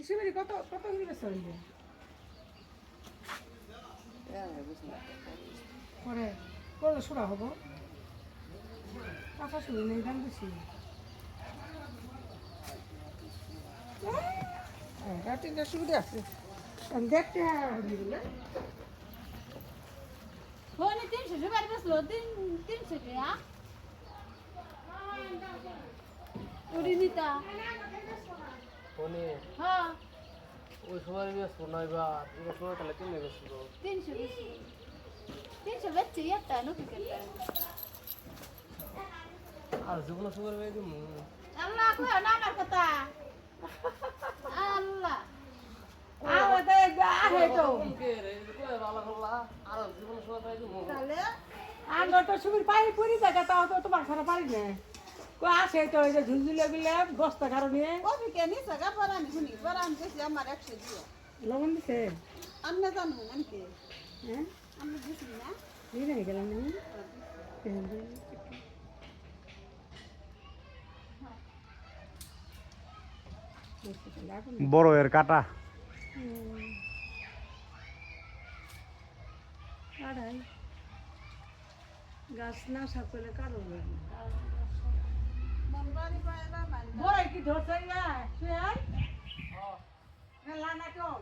ইসুবেরি কত কত বেচা হইলে? পরে কত সুরা হব। কাঁচা শুনি নেই দাম বেশি হ্যাঁ তিনটা সুবিধা আছে। দেখতে ফোনে তিনশো সুপারি বেসলো, তিন, তিনশো টাকা। ফোনে। হ্যাঁ। ওই সময় বেসবো না এবার এবার সময় তাহলে তিনশো বেশি। তিনশো বেচছি একটা নতুন কেটে আর জীবন সময় বেয়ে দিমু আল্লাহ না আমার কথা? তো আর জীবন তাহলে তো সুবির পাই পুরি দেখা তাও তো তোমার ছাড়া পারি না। আসে তো ওই যে ঝুলঝুলে বিলে বস্তা কারণে কবি কে নিছে গা পরান শুনি পরান দিছি আমার একশো দিও। লবণ দিছে? আমি জানো নাকি হ্যাঁ? আমি দিছি না। দিয়ে নাই গেলাম আমি বড় এর কাটা। গাছ না সাপলে কারও মন বাড়ি কি ধরছে না লানা কেউ।